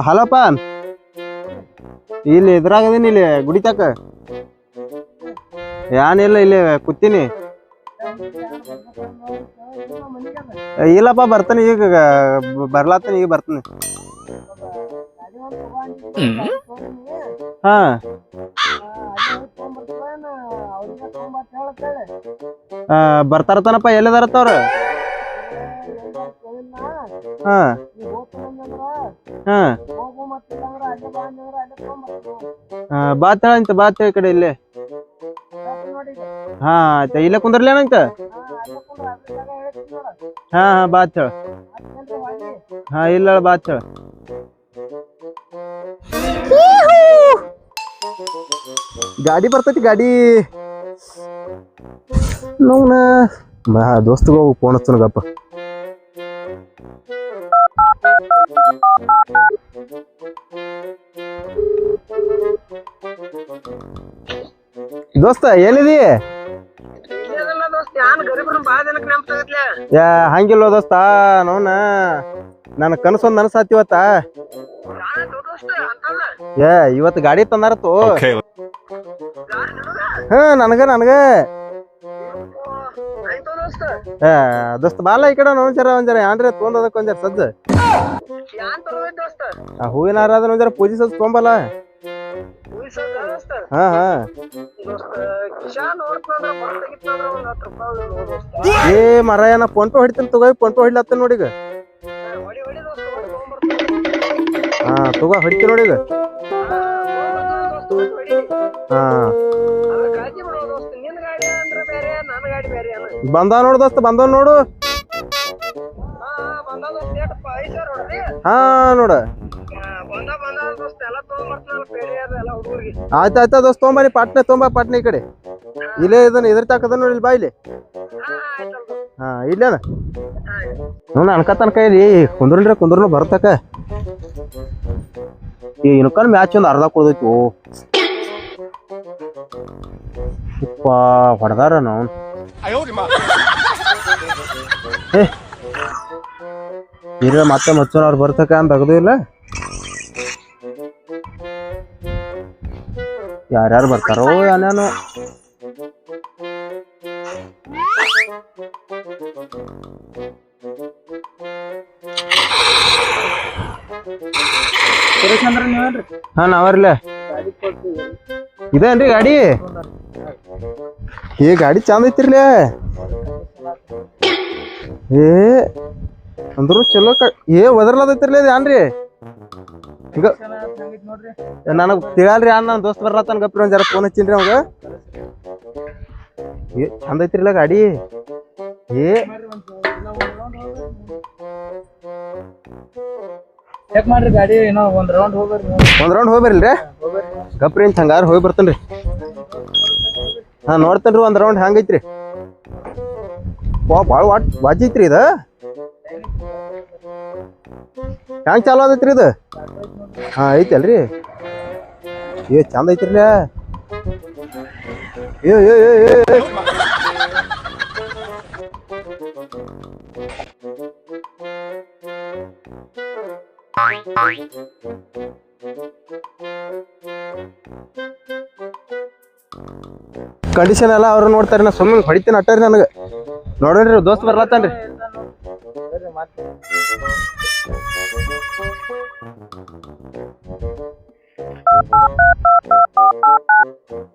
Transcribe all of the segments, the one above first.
ಹಾ ಹಲೋಪ್ಪ ಇಲ್ಲಿ ಇದ್ರಾಗದೀನಿ ಇಲ್ಲಿ ಗುಡಿ ತಕ ಏನಿಲ್ಲ ಇಲ್ಲಿ ಕೂತೀನಿ. ಇಲ್ಲಪ್ಪ, ಬರ್ತಾನೆ ಈಗ ಬರ್ಲಾತಾನೆ, ಈಗ ಬರ್ತಾನೆ. ಹಾ. ಬರ್ತಾರತನಪ್ಪ ಎಲ್ಲಿದಾರತ್ತ ಅವ್ರ ಹಾ ಹಾ ಆ, ಬಾ ತೇಳಂತ ಬಾ ತೇಳ ಈ ಕಡೆ ಇಲ್ಲೇ. ಹಾ ಆಯ್ತಾ ಇಲ್ಲೇ ಕುಂದ್ರಲೇನಂತ ಹಾ ಹಾ ಬಾತ್ ಹೇಳ. ಹಾ ಇಲ್ಲ ಬಾತ್ ತೇಳ ಗಾಡಿ ಬರ್ತೈತಿ ಗಾಡಿ. ನೋವ್ನ ದೋಸ್ತಗ ಫೋನ್ ಹಚ್ಚನ ದೋಸ್ತ ಎಲ್ಲಿದಿ? ಯಾ ಹಂಗಿಲ್ಲ ದೋಸ್ತ ನೋನ ನನ್ನ ಕನಸೊಂದ್ ನನಸಾತಿವತ್ತ ಏ ಇವತ್ತು ಗಾಡಿ ತಂದಾರತ್ತು Okay, ಹಾ ನನಗ ನನಗ. ಏ ದೋಸ್ತ. ಬಾಲ ಈ ಕಡೆ ಒಂದ್ ಜರ ಒಂದ್ ಜರ ಏನ್ರಿ ತೊಂದದಕ್ ಒಂದ್ ಜರ ಸಜ್ಜ. ಆ ಹೂವಿನ ಹಾರ ಅದನ್ನ ಒಂದ್ ಜರ ಪೂಜೆ ಸಜ್ಜ ತೊಂಬಲ್ಲ. ಹಾ ಹಾ. ಏ ಮರಾಯ ನಾ ಫೋನ್ ಪೇ ಹೊಡಿತೀನಿ ತಗೋ ಫೋನ್ ಪೇ ಹೊಡಿಲತ್ತ ನೋಡಿಗ ಹಾ ತಗೋ ಹೊಡಿತೀನಿ ನೋಡಿಗ ಹಾ ಬಂದಾವ ನೋಡು ದೋಸ್ತ ಬಂದ ನೋಡು. ಹಾ ನೋಡ. ಆಯ್ತ ಆಯ್ತ ದೋಸ್ತ ತೊಂಬನಿ ಪಟ್ನೆ ತೊಂಬ, ಪಾಟ್ನೆ ಈ ಕಡೆ. ಇಲ್ಲೇ ಇದನ್ನ ಇದ್ರ ತಾಕದ ನೋಡಿ, ಇಲ್ಲಿ ಬಾ ಇಲ್ಲಿ. ಹಾ ಇಲ್ಲೇನ ನೋಡ ಅನ್ಕತನ ಕೈಲಿ ಕುಂದ್ರಲ್ರಿ ಕುಂದ್ರನು ಬರ್ತಕ. ಈ ಇನ್ಕನ್ ಮ್ಯಾಚ್ ಒಂದು ಅರ್ಧ ಕುಡ್ದೈತಿ, ಓ. ಹೊಡೆದಾರ ನಾವು ಏ. ಇರ ಮತ್ತೆ ಮಚ್ಚನವ್ರು ಬರ್ತಕ ಅಂತ ತೆಗ್ದು ಇಲ್ಲ. ಯಾರ್ಯಾರು ಬರ್ತಾರೋ ಏನೇನು. ಹಾ ನಾವರ್ಲೆ. ಇದೇನ್ರಿ ಗಾಡಿ? ಏ ಗಾಡಿ ಚಂದ ಐತಿರ್ಲೆ. ಏ ಅಂದ್ರು ಚಲೋ ಕ ಏ ಒದರ್ಲದೈತಿರ್ಲಿ ಏನ್ರಿ? ಈಗ ನನಗ್ ತಿಳಿಯಲ್ರಿ ಅಣ್ಣ ನನ್ನ ದೋಸ್ತ್ ಬರ್ಲತ್ತಾನ ಗಪ್ರಿ ಒಂದ್ ಜರ ಫೋನ್ ಹಚ್ಚಿನ್ರಿ ಅವಾಗ. ಏ ಚಂದ ಇಲ್ಲ ಗಾಡಿ. ಏ. ಚೆಕ್ ಮಾಡ್ರಿ ಗಾಡಿ ಏನೋ ಒಂದ್ ರೌಂಡ್ ಹೋಗ್ರಿ. ಒಂದು ರೌಂಡ್ ಹೋಗಿ ಬರ್ಲ್ರಿ ಗಪ್ರಿ ಅಂತ ಹಂಗಾರ ಹೋಗಿ ಬರ್ತನ್ರಿ. ಹಾ ನೋಡ್ತೇನ್ರಿ ಒಂದ್ ರೌಂಡ್ ಹಂಗೈತ್ರಿ. ವಾ ಭಾಳ ವಾಟ್ ವಾಜ್ ಐತ್ರಿ ಇದ. ಹ್ಯಾಂಗ ಚಾಲು ಆದೈತ್ರಿ ಇದು? ಹಾ, ಐತಲ್ರಿ? ಏ, ಚಂದ ಐತ್ರಿ ಏ ಏ ಕಂಡೀಷನ್ ಎಲ್ಲ ಅವ್ರು ನೋಡ್ತಾರೆ ನಾ ಸುಮ್ಮನೆ ಹೊಡಿತೀನಿ ರೀ ನನಗೆ. ನೋಡ್ರಿ, ದೋಸ್ತ್ ಬರ್ಲತ್ತಾನ್ರಿ.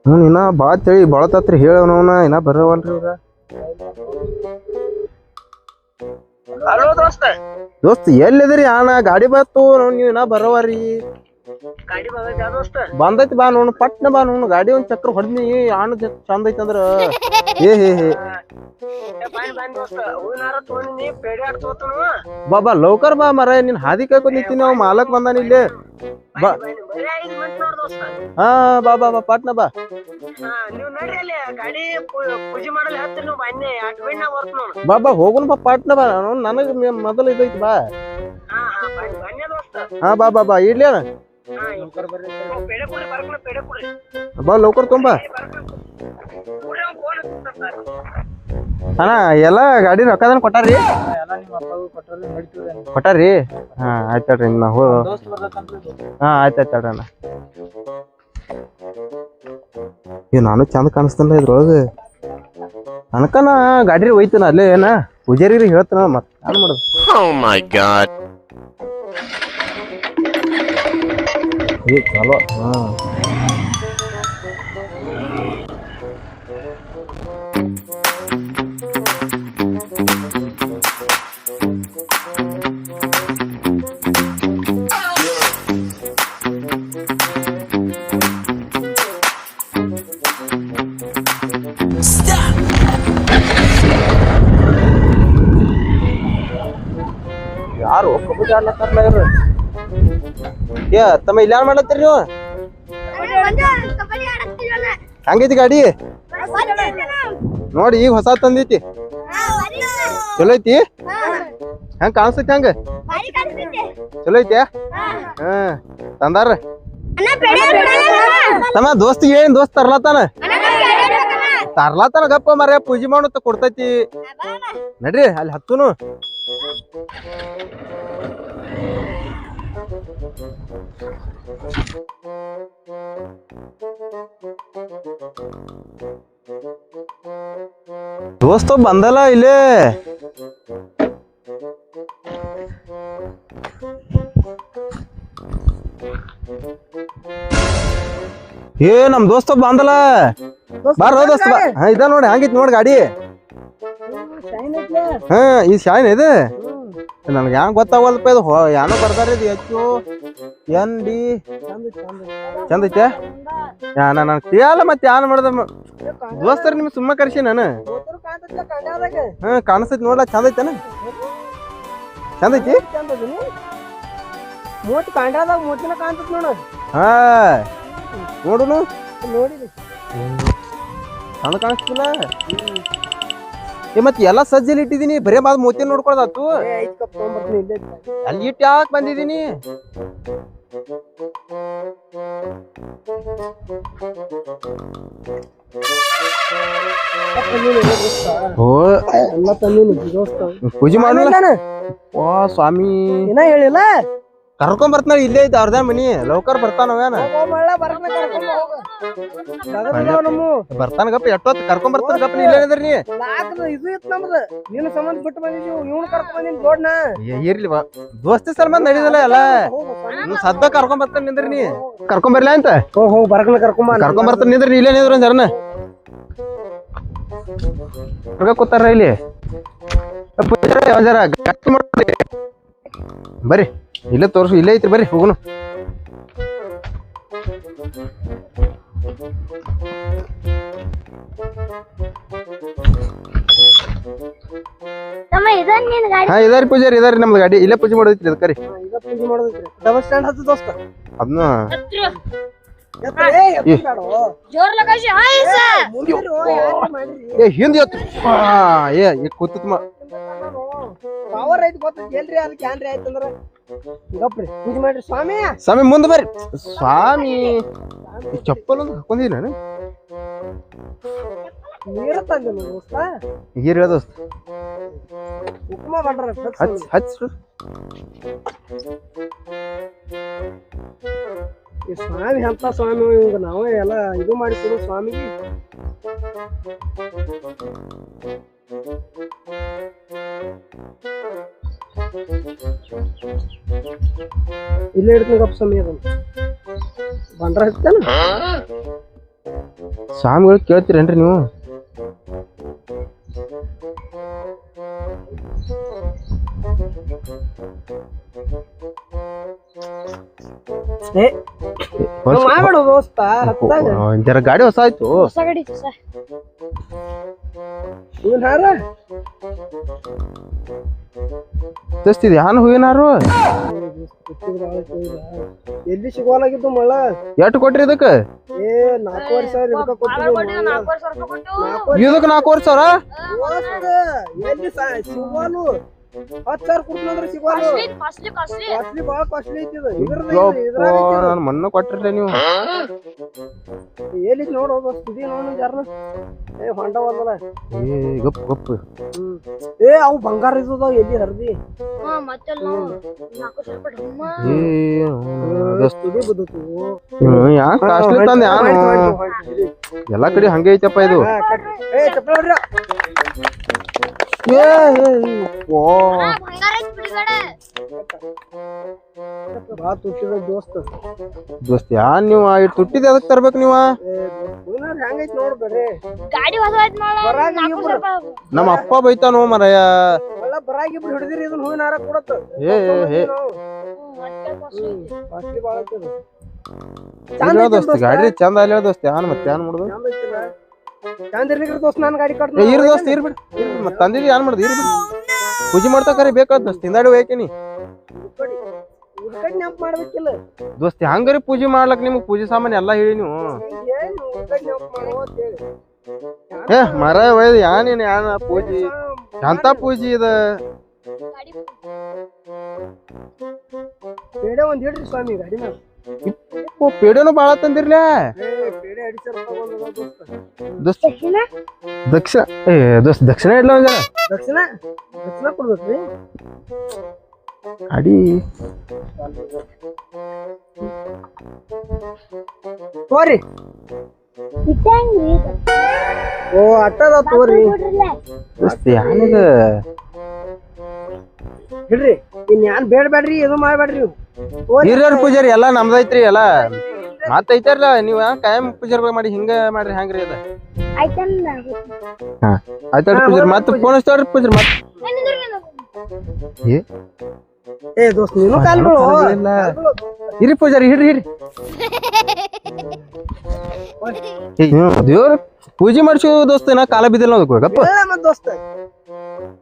ಹ್ಞೂ ಇನ್ನ ಭಾಳ ತಿಳಿ ಬಳತತ್ರಿ ಹೇಳವನವನ ಇನ್ನ ಬರವಲ್ರಿ ಈಗ. ಹಲೋ ದೋಸ್ತ. ದೋಸ್ತ್ ಎಲ್ಲಿದ್ರಿ ಅಣ್ಣ ಗಾಡಿ ಬತ್ತು ನೀವು ಇನ್ನ ಬರವರಿ ಗಾಡಿ ಬಂದೈತಿ ಯಾವ ದೋಸ್ತ? ಬಂದೈತಿ ಬಾ ನೋಡು ಪಟ್ನ ಬಾ ನೋಡು ಗಾಡಿ ಒಂದ್ ಚಕ್ರ ಹೊಡ್ನಿ ಆಣ ಚಂದ ಐತಂದ್ರ. ಏ ಹೇ ಹೇ. ಬಾಯ್ ಬಾಯ್ ದೋಸ್ತ. ಹೂವಿನಾರ ತೊಗೊಂಡಿನಿ ಪೇಡೆ ಆಡ್ ತೋತನು ಬಾ ಬಾ ಲೌಕರ್ ಬಾ ಮರ ನಿನ್ ಹಾದಿ ಕಾಯ್ಕೊಂಡ್ ನಿಂತೀನಿ ಅವ್ ಮಾಲಕ್ ಬಂದಾನ ಇಲ್ಲಿ. ಬಾ. ಹಾ ಬಾ ಬಾ ಬಾ ಪಾಟ್ನ ಬಾ. ಹಾ ನೀವ್ ನೋಡ್ರಿ ಅಲ್ಲಿ. ಗಾಡಿ ಪೂ- ಪೂಜೆ ಮಾಡಲ್ಲ ಬನ್ನಿ ಅಟ್ ಬಿಡ್ ನಾ ಬರ್ತ ನೋಡು. ಬಾ ಬಾ ಹೋಗುನ್ ಬಾ ಪಾಟ್ನ ಬಾ. ನನಗೆ ಮೊದಲು ಇದೈತಿ ಬಾ. ಹಾ ಬಾ ಬಾ ಬಾ ಇಡ್ಲಿ ಬಾ ಲೌಕರ್ ತೊಂಬಾ. ಅಣ್ಣ ಎಲ್ಲ ಗಾಡಿ ರೊಕ್ಕದನ್ ಕೊಟ್ಟಾರಿ ಎಲ್ಲ ನಿಮ್ಮ ಅಪ್ಪಗೂ ಕೊಟ್ಟರೆ ಹಾ ಆಯ್ತು ಹೇಳ್ರಿ ನಾ ಹೋ. ಹಾ ಆಯ್ತ್ ಆಯ್ತ್ ಹೇಳ್ರಿ ಅಣ್ಣ. ಏ ನಾನು ಚಂದ ಕಾಣಿಸ್ತಲ್ಲ ಇದ್ರೊಳಗೆ. ಅನ್ಕನ ಗಾಡಿ ಒಯ್ತಾನ ಅಲ್ಲೇ ಏನ? ಪೂಜಾರಿ ಹೇಳ್ತಾನ ಮತ್ತೆ ಏನ್ ಮಾಡೋದು. ಮೈ my god. ಏ ಚಲೋ ಹಾ ಯಾರು ಕಬಡ್ಡಿ ಆಡ್ಲತ್ತಾರಲ್ಲ ಇವ್ರು ಏ ತಮ್ಮ ಇಲ್ಲ ಮಾಡತ್ತೀರಿ ನೀವು? ಹಂಗೈತಿ ಗಾಡಿ? ನೋಡಿ, ಈಗ ಹೊಸ ತಂದೈತಿ. ಚಲೋ ಐತಿ ಹೆಂಗ್ ಕಾಣಿಸ್ತೈತಿ ಹಂಗ? ಚಲೋ ಐತಿ ಹಾ, ತಂದಾರ. ತಮ್ಮ ದೋಸ್ತಿಗೆ ಏನ್ ದೋಸ್ತ್ ತರ್ಲತ್ತಾನ? ತರ್ಲತ್ತಾನ, ಗಪ್ಪ ಮರ ಪೂಜೆ ಮಾಡುತ್ತ ಕೊಡ್ತೈತಿ. ನಡ್ರಿ, ಅಲ್ಲಿ ಹತ್ತುನು. ದೋಸ್ತ ಬಂದಲ್ಲ ಇಲ್ಲೇ? ಏ ನಮ್ ದೋಸ್ತ ಬಂದಲ್ಲ? ಬಾರ ದೋಸ್ತ ಇದ ನೋಡಿ ಹಂಗಿತ್ ನೋಡಿ ಗಾಡಿ. ಹಾ ಈ ಶಾಯಿನ ಇದೆ. ನನ್ಗೆ ಹೆಂಗ್ ಗೊತ್ತಾಗಲ್ಪ ಇದು? ಏನೋ ಬರ್ದಾರ ಇದು ಹೆಚ್ಚು. ಎನ್ ಡಿ. ಚಂದ ಐತೆ? ನನ್ ತಿಳಿಯಲ್ಲ ಮತ್ತೆ ಯಾನ್ ಮಾಡ್ದೆ ದೋಸ್ತರ ನಿಮ್ ಸುಮ್ಮ ಕರ್ಸಿ ನಾನು. ಹ್ಞೂ ಕಾಣಿಸ್ತೈತಿ ನೋಡ್ಲ ಚಂದ ಐತೇನ? ಚಂದ ಐತಿ? ಮೂವತ್ತು ಕಾಂಡ್ರದಾಗ ಮೂವತ್ತಿನ ಕಾಣ್ತದ ನೋಡು. ಹಾ ನೋಡುನು? ನೋಡಿ ಚಂದ ಕಾಣಿಸ್ತಿಲ್ಲ? ಏ ಮತ್ತೆ ಎಲ್ಲ ಸಜ್ಜಲ್ಲಿ ಇಟ್ಟಿದ್ದೀನಿ ಬರೇ ಬಾದ್ ಮೋತಿ ನೋಡ್ಕೊಳದಾತು. ಅಲ್ಲಿ ಇಟ್ಟು ಯಾಕೆ ದೋಸ್ತ. ಓ ಪೂಜೆ ನಾನು? ಓ ಸ್ವಾಮಿ. ಏನ ಹೇಳಿಲ್ಲ? ಕರ್ಕೊಂಡ್ ಬರ್ತಾನ ಇಲ್ಲೇ ಐತೆ ಅರ್ಧ ಮನಿ ಲೌಕರ್ ಬರ್ತಾನವೇನ ಬರ್ತಾನ ಗಪ್ಪ ಎಷ್ಟೊತ್ತು ಕರ್ಕೊಂಡ್ ಬರ್ತಾನ ಗಪ್ಪ ಇಲ್ಲೇ ಇದ್ರಿ ನೀ? ಇದು ಇತ್ತು ನಮ್ದು. ನೀನು ಸಂಬಂಧ ಬಿಟ್ಟು ಬಂದಿದ್ದೀವಿ ಇವ್ನು ಕರ್ಕೊಂಡ್ ಬಂದಿನಿ ದೊಡ್ಡನ ಇರ್ಲಿ ಬಾ. ದೋಸ್ತಿ ಸಂಬಂಧ ನಡೀದಲ್ಲ ಎಲ್ಲ? ನೀವು ಸದ್ದ ಕರ್ಕೊಂಡ್ ಬರ್ತಾನ ನಿಂದ್ರಿ ನೀ. ಕರ್ಕೊಂಡ್ ಬರ್ಲ ಅಂತ? ಹೋಗ್ ಹೋಗ್ ಬರ್ಕನ ಕರ್ಕೊಂಡ್ ಕರ್ಕೊಂಡ್ ಬರ್ತಾನ ನಿಂದ್ರಿ ಇಲ್ಲೇ ನಿಂದ್ರ ಜರನ. ಕೂತಾರ ಇಲ್ಲಿ. ಜರ ಗಟ್ಟಿ ಮಾಡ್ರಿ ಬರ್ರಿ. ಇಲ್ಲೇ ತೋರಿಸು ಇಲ್ಲೇ ಐತ್ರಿ ಬರ್ರಿ ಹೋಗುನು ತಮ್ಮ ಇದನ್ ನಿನ್ ಗಾಡಿ? ಹಾ ಇದಾರಿ ಪೂಜಾರಿ ಇದಾರಿ ನಮ್ದು ಗಾಡಿ. ಇಲ್ಲೇ ಪೂಜೆ ಮಾಡೋದೈತ್ರಿ ಅದಕ್ಕರಿ ಈಗ ಪೂಜೆ ಮಾಡೋದೈತ್ರಿ. ಡಬಲ್ ಸ್ಟ್ಯಾಂಡ್ ಹತ್ತು ದೋಸ್ತ. ಅದನ್ನ ಎತ್ತ, ಏ, ಎತ್ತ ಬ್ಯಾಡೋ. ಜೋರ್ ಲಗಾಸಿ ಹಾಯ್ ಸರ್. ಮುಂದಿರು, ಯಾರ್ ಮಾಡಿರಿ? ಏ ಹಿಂದ್ ಎತ್ತು ಆ, ಏ ಈಗ ಕೂತತ್ ಮ ಪವರ್ ಐತಿ ಗೊತ್ತೈತಿ ಎಲ್ರಿ ಅಲ್ಲಿ ಕ್ಯಾನ್ರಿ ಆಯ್ತಂದ್ರ? ಗಪ್ರಿ ಪೂಜೆ ಮಾಡ್ರಿ ಸ್ವಾಮಿ. ಸ್ವಾಮಿ ಮುಂದೆ ಬರ್ರಿ. ಸ್ವಾಮಿ ಈ ಚಪ್ಪಲ್ ಒಂದು ಹಾಕೊಂಡಿದ್ದೀನಿ ನಾನು? ನೀರ ತಂದೆ ದೋಸ್ತ. ಹೀರ್ ಹೇಳ ದೋಸ್ತ. ಉಪ್ಮಾ ಮಾಡ್ರ ಹಚ್ ಹಚ್ ಈ ಸ್ವಾಮಿ ಅಂತ ಸ್ವಾಮಿ ಇವಾಗ ನಾವೇ ಎಲ್ಲ ಇದು ಮಾಡಿ ಕೊಡು ಸ್ವಾಮಿಗೆ. ಇಲ್ಲೇ ಇಡ್ತೀನಿ ಗಪ್ಪ ಸ್ವಾಮಿ ಅದನ್ನ. ಬಂದ್ರ ಹತ್ತಾನ ಸ್ವಾಮಿಗಳು ಕೇಳ್ತೀರೇನ್ರಿ ನೀವು? ಏ. ಮಾಡ್ಬೇಡ ದೋಸ್ತ ಹತ್ತಾಗ ಜರ ಗಾಡಿ ಹೊಸ ಆಯ್ತು. ಹೊಸ ಗಾಡಿ ಹೊಸ. ಇವನ್ ಹಾರ? ಹೂವಿನಾರು ಎಲ್ಲಿ ಸಿಗೋಲಾಗಿದ್ದು ಮಳ? ಎಷ್ಟು ಕೊಟ್ರಿ ಇದಕ್ಕೆ? ಏ ನಾಲ್ಕೂವರೆ ಸಾವಿರ ಇದಕ್ಕೆ ಕೊಟ್ಟಿದ್ದೀವಿ ನಾಲ್ಕೂವರೆ ಸಾವಿರ ಕೊಟ್ಟು. ನಾಲ್ಕೂವರೆ ಸಾವಿರ? ಎಲ್ಲಿ ಸಿಗೋಲು ಹತ್ತು ಸಾವಿರ ಕೊಡ್ತಂದ್ರೆ ಕಾಸ್ಟ್ಲಿ ಕಾಸ್ಟ್ಲಿ ಕಾಸ್ಟ್ಲಿ ಐತಿ ಇದು. ನಾನ್ ಮಣ್ಣ ಕೊಟ್ಟಿರ್ಲಿ ನೀವು. ಎಲ್ಲಿ ನೋಡು ಸ್ಥಿತಿ ನೋಡು ಜಾರನ ಏ ಹೊಂಡ ಹೋದಲ್ಲ ಏ ಗಪ್ ಗಪ್. ಏ ಅವು ಬಂಗಾರ ಇದ್ದದ ಎಲ್ಲಿ ಹರ್ದಿ? ಯಾಕೆ ಕಾಸ್ಟ್ಲಿ ತಂದ ಯಾರು ಎಲ್ಲಾ ಕಡೆ ಹಂಗೆ ಐತಪ್ಪ ಇದು. ಏ ಚಪ್ಪಲ ಏ ಓ ಬಾ ತುಟ್ಟಿದ ದೋಸ್ತ ದೋಸ್ತ ಯಾನ್ ನೀವು? ಇಟ್ಟು ತುಟ್ಟಿದ ಅದಕ್ಕೆ ತರ್ಬೇಕು ನೀವ ಹೆಂಗೈತಿ ನೋಡು ಬರ್ರಿ ಗಾಡಿ ನಮ್ಮ ಅಪ್ಪ ಬೈತಾನೋ ಮರಯ್ಯ ಅಲ್ಲ ಬರಾಗಿ ಇಬ್ರು ಹಿಡಿದಿರಿ ಇದನ್ನ ಕೊಡತ್ತ. ಏ ದೋಸ್ತ ಗಾಡಿ ಚಂದ ಅಲ್ಲ ದೋಸ್ತ ಯಾನ್ ಮತ್ತೆ ಯಾನ್ ಮಾಡುದು? ಚಂದ ಐತಿಲ್ಲ? ಚಂದ ದೋಸ್ತ ನಾನು ಗಾಡಿ ಏ ಕಟ್ತೀನಿ ಇರ್ ದೋಸ್ತ ಇರ್ ಬಿಡ್. ಮತ್ತೆ ತಂದಿದ್ದು ಯಾನ್ ಮಾಡುದು? ಇರ್ ಬಿಡ್. ಪೂಜೆ ಮಾಡ್ತಾ ಕರಿ ಬೇಕಾದ ದೋಸ್ತ ನೆನಪು ಮಾಡ್ಬೇಕಿಲ್ಲ. ದೋಸ್ತ ಹಂಗಾರಿ ಪೂಜೆ ಮಾಡ್ಲಕ್ ನಿಮ್ಗೆ ಪೂಜೆ ಸಾಮಾನು ಎಲ್ಲಾ ಹೇಳಿ ನೀವು? ಏನು ಉಳ್ಕಡ್ ನೆನಪು ಮಾಡೋ ಏ ಮರ ಒಯ್ದು ಯಾನೇನು ಯಾನ ಪೂಜೆ? ಎಂತ ಪೂಜೆ ಇದ? ಒಂದ್ ಹಿಡ್ರಿ ಸ್ವಾಮಿ ಗಾಡಿ ಮೇಲೆ ಓ ಪೇಡೆನು ಬಾಳ ತಂದಿರ್ಲ ಏ ಪೇಡೆ ಅಡಿ ಸಾವಿರ ರೂಪಾಯಿ ಬಂದದ ದೋಸ್ತ ದೋಸ್ತ ದಕ್ಷಿಣ ಏ ದೋಸ್ತ ದಕ್ಷಿಣ ಇಡ್ಲ ಒಂದ್ ಜರ ದಕ್ಷಿಣ ದಕ್ಷಿಣ ಕೊಡ್ಬೇಕ್ರಿ ಅಡಿ ತೋರಿ ಇಟ್ಟಂಗ್ರಿ ಓ ಅಟ್ಟದ ತೋರಿ ನೋಡ್ರಿಲ್ಲ ದೋಸ್ತ ಯಾನಿದ ಹಿಡ್ರಿ ಇನ್ ಯಾನ್ ಬೇಡ ಬೇಡ್ರಿ ಇದು ಮಾಡ್ಬೇಡ್ರಿ ನೀವು ಹಿರಿಯರ್ ಪೂಜಾರಿ ಎಲ್ಲಾ ನಮ್ದೈತ್ರಿ ಎಲ್ಲಾ. ಮತ್ತ ಐತಾರಲ್ಲ ನೀವ್ ಯಾಕೆ ಕಾಯಂ ಪೂಜಾರಿ ಮಾಡಿ ಹಿಂಗ ಮಾಡ್ರಿ ಹ್ಯಾಂಗ್ರಿ ಅದ? ಆಯ್ತಂದ ಆಯ್ತಾಡ್ರಿ ಪೂಜಾರಿ ಮತ್ತ ಫೋನ್ ಹಚ್ತಾವ್ರಿ ಪೂಜಾರಿ ಮತ್ ಏ? ಏ ದೋಸ್ತ್ ನೀನು ಕಾಲ್ಗಳು. ಇಲ್ಲ. ಹಿರಿ ಪೂಜಾರಿ ಹಿಡ್ರಿ ಹಿಡ್ರಿ ದೇವ್ರ ಪೂಜೆ ಮಾಡ್ಸೋ ದೋಸ್ತ ನಾ ಕಾಲ ಬಿದ್ದಿಲ್ಲ ಅದಕ್ಕೆ ಗಪ್ಪ. ಮತ್ ದೋಸ್ತ.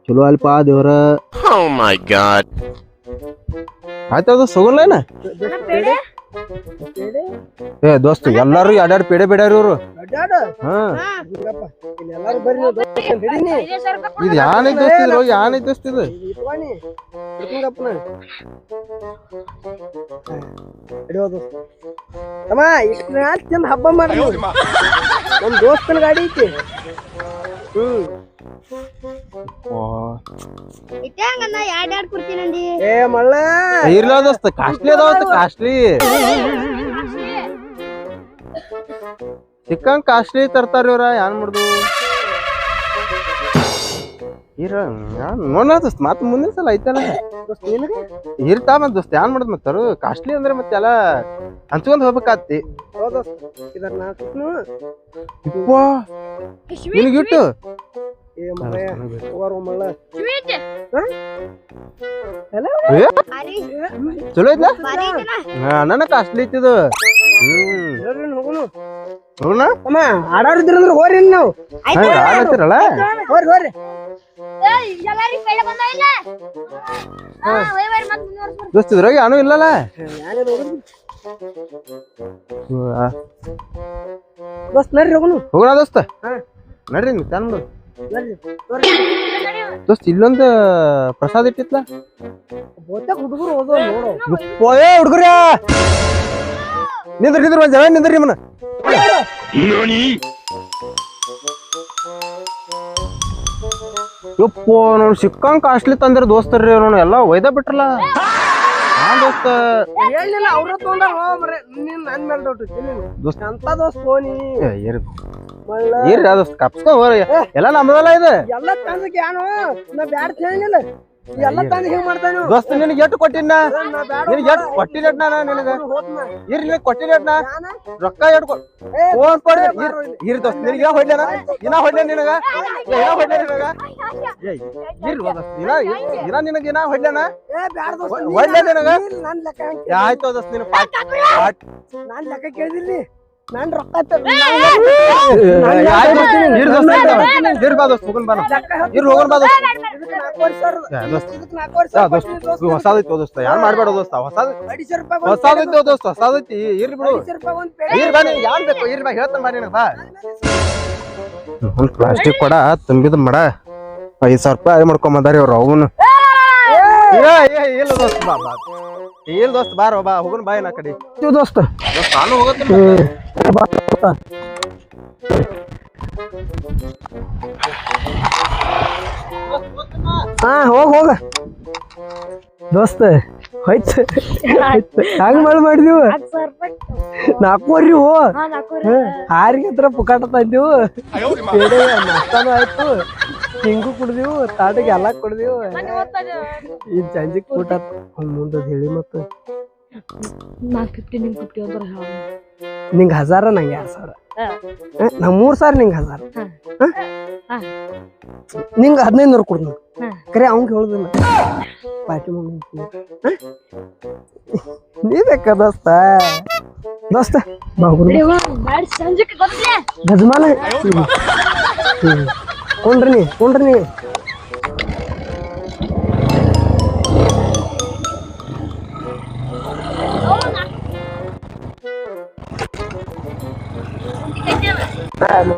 ಚಲೋ ಅಲ್ಪ ದೇವ್ರ. My God god. ಆಯ್ತದ ಸಗುನ್ಲೇನ ಪೇಡೆ ಏ ದೋಸ್ತ ಎಲ್ಲಾರು ಎರಡೆರಡು ಪೇಡೆ ಬೇಡ್ಯಾರ ಇವ್ರು. ಅಡ್ಡಾಡ ಹಾ. ಇದು ಯಾನೈತ್ ದೋಸ್ತ ಇದ್ರು ಯಾನೈತ್ ದೋಸ್ತ ಇದು? ತಮ್ಮ ಇಷ್ಟು ಚಂದ ಹಬ್ಬ ಮಾಡ್ರಿ ನೀವು. ನಮ್ ದೋಸ್ತನ ಗಾಡಿ ಐತಿ. ಹ್ಮ್. ಇಟ್ಟಂಗನ್ನ ಎರಡ್ ಎರಡ್ ಕೊಡ್ತೀನಿ ಅಂದಿ ಏ ಮಳ್ಳ. ಇರ್ಲ ದೋಸ್ತ ಕಾಸ್ಟ್ಲಿ ಅದಾವತ್ತ ಕಾಸ್ಟ್ಲಿ. ಸಿಕ್ಕಂಗ್ ಕಾಸ್ಟ್ಲಿ ತರ್ತಾರ ಇವ್ರ ಯಾನ್ ಮಾಡುದು? ಇರ ನೋಡ ದೋಸ್ತ ಮತ್ ಮುಂದಿನ ಸಲ ಐತಲ್ಲ? ದೋಸ್ತ ನಿನಗೆ? ಇರ್ತಾ ಮತ್ ದೋಸ್ತ ಯಾನ್ ಮಾಡುದು ಮತ್ತ ಕಾಸ್ಟ್ಲಿ ಅಂದ್ರೆ ಮತ್ತೆ ಎಲ್ಲ ಹಂಚ್ಕೊಂಡ್ ಹೋಗ್ಬೇಕಾತಿ ಹೋ ದೋಸ್ತ ಇದರ ನಾ ಕೊಟ್ನು ಇಪ್ಪಾ ನಿನಗಿಟ್ಟು ಏ ಮಳ್ಳ ಹೋಗೋರು ಮಳ್ಳ ಚಲೋ ಐತ್ಲ? ನನ್ನ ಕಾಸ್ಟ್ಲಿ ಐತಿದು ಹ್ಮ್. ಹೋಗುನು. ಹೋಗೋಣ? ಅಮ್ಮ ಆಡಾಡಿದ್ರಂದ್ರ ಹೋರಿ ಇಲ್ಲಿ ನಾವು. ಆಡತ್ತಿರಲ್ಲ ಹೋರಿ ಹೋರಿ ದೋಸ್ತ ಇದ್ರಾಗ ಯಾನು ಇಲ್ಲಲ್ಲ? ದೋಸ್ತ ನಡ್ರಿ ಹೋಗುನು. ಹೋಗೋಣ ದೋಸ್ತ. ನಡ್ರಿ ನೀವು ನಡ್ರಿ ಇಲ್ಲೊಂದು ಪ್ರಸಾದ ಇಟ್ಟಿತ್ಲ? ಹುಡುಗರು ಹೋದೋ ನೋಡು. ಏ ಹುಡುಗ್ರ ನಿಂದ್ರಿ ನಿಂದ್ರಿ ಒಂದ್ ಜನ ನಿಂದ್ರಿ ನಿಮ್ಮನ್ನ. ಯಪ್ಪೋ ನೋಡ್ ಸಿಕ್ಕಂಗ್ ಕಾಸ್ಟ್ಲಿ ತಂದ್ರೆ ದೋಸ್ತರ್ರಿ ನೋಡು ಎಲ್ಲ ಒಯ್ದ ಬಿಟ್ರಲ್ಲ. ಹಾ ದೋಸ್ತ. ಹೇಳಿಲ್ಲ ಅವ್ರ ತೊಗೊಂಡಾರ ನಿನ್ ನನ್ ಮೇಲೆ ಡೌಟ್ ಐತಿ ನೀನು. ದೋಸ್ತ. ಅಂತ ದೋಸ್ತ ಫೋನಿ ಏ, ಇರ್ ಮಳ್ಳ ಇರ್ರಿ ಅದು ದೋಸ್ತ ಕಪ್ಸ್ಕೊಂಡ್ ಹೋರಿ ಎಲ್ಲ ನಮ್ದಲ್ಲ ಇದು ಎಲ್ಲ ತಂದಕ್ಕೆ ಯಾನು ನಾ ಬ್ಯಾಡ ಹೇಳಿಲ್ಲ ಎಲ್ಲ ತಂದು ಹಿಂಗ್ ಮಾಡ್ತಾನೆ ಇವ. ದೋಸ್ತ ನಿನಗೆ ಎಷ್ಟು ಕೊಟ್ಟಿನ ನಿನಗೆ ಎಷ್ಟು ಕೊಟ್ಟಿನ ನಾ ನಿನಗ ಹೋದ್ನ. ಇರ್ಲಿ ನಿನಗೆ ಕೊಟ್ಟಿನ ನಾ ರೊಕ್ಕ ಎಷ್ಟು ಫೋನ್ ಕೊಡಿ. ಇರ್ ದೋಸ್ತ ನಿನಗೆ ಹೊಡ್ಲೇನ ಇನ್ನ ಹೊಡ್ಲೇನ ನಿನಗ ಇನ್ನ ಹೊಡ್ಲೆ ನಿನಗ ಇರ್ ದೋಸ್ತ ಇನ್ನ ಇನ್ನ ನಿನಗೆ ಇನ್ನ ಹೊಡ್ಲೇನ ನಾನ್- ನಿನಗ? ನನ್ ಆಯ್ತು ದೋಸ್ತ ನಿನ್ನ ಪಾಟ್ ನಾನ್ ಲೆಕ್ಕ ಕೇಳಿದಿಲ್ಲಿ ನಾನ್ ರೊಕ್ಕ ಹೊಸದೈತಿ ದೋಸ್ತ ಯಾರು ಮಾಡ್ಬೇಡ ದೋಸ್ತ ಹೊಸದೈತಿ ದೋಸ್ತ ಹೊಸದೈತಿ ಇರ್ಲಿ ಬಿಡು. ಇರ್ ಬಾ ನೀನ್ ಬೇಕು ಇರ್ ಬಾ ಹೇಳ್ತಾನೆ ಬಾ ನಿನಗೆ ಬಾ ಒಂದು ಪ್ಲಾಸ್ಟಿಕ್ ಕೊಡ ತುಂಬಿದ ಮಡ ಐದು ಸಾವಿರ ರೂಪಾಯಿ ಮಾಡ್ಕೊಂಬಂದಾರಿ ಅವ್ರು ಅವನು ಇಲ್ಲ ದೋಸ್ತ ಬಾ ಬಾ. ಇಲ್ಲ ದೋಸ್ತ ಬಾರೋ ಬಾ ಹೋಗೋಣ ಬಾ ಏನ ಕಡೆ. ಇದು ದೋಸ್ತ. ದೋಸ್ತ ಬಾ ಹೋಗತ್ತೆ ಹಾ ಹೋಗ ಹೋಗ. ದೋಸ್ತ ಹೋಯ್ತು. ಹಂಗ ಮಾಡಿ ಮಾಡಿದೀವ? ನಾಲ್ಕೂವರೆ ಹೋ. ಆರಿಗೆ ಹತ್ರ ಪುಕಾಟ ತಂದೀವು. ನಾಷ್ಟಾನು ಆಯ್ತು. ಹಿಂಗು ಕುಡ್ದೀವು ತಾಟಿಗೆ ಎಲ್ಲ ಕುಡ್ದೀವು. ಈ ಸಂಜಿಗ್ ಕೂಟ ಮುಂದೆ ಹೇಳಿ ಮತ್ತೆ. ನಿಂಗ್ ಹಜಾರ ನಂಗೆ ಎರಡು ಸಾವಿರ. ನಂಗ್ ಮೂರ್ ಸಾವಿರ ನಿಂಗೆ ಹಜಾರ್? ಹಾ. ಹದಿನೈದು ನೂರು ಹಾ. ಕರೆ ಅವ್ನ್ ಹೇಳುದಿಲ್ಲ ಪಾರ್ಟಿ ನೀ ಬೇಕ ದೋಸ್ತ? ದೋಸ್ತ ಗಜಮಾನ. ಕೊಂಡ್ರಿ ನೀ ಕೊಂಡ್ರಿ ನೀ time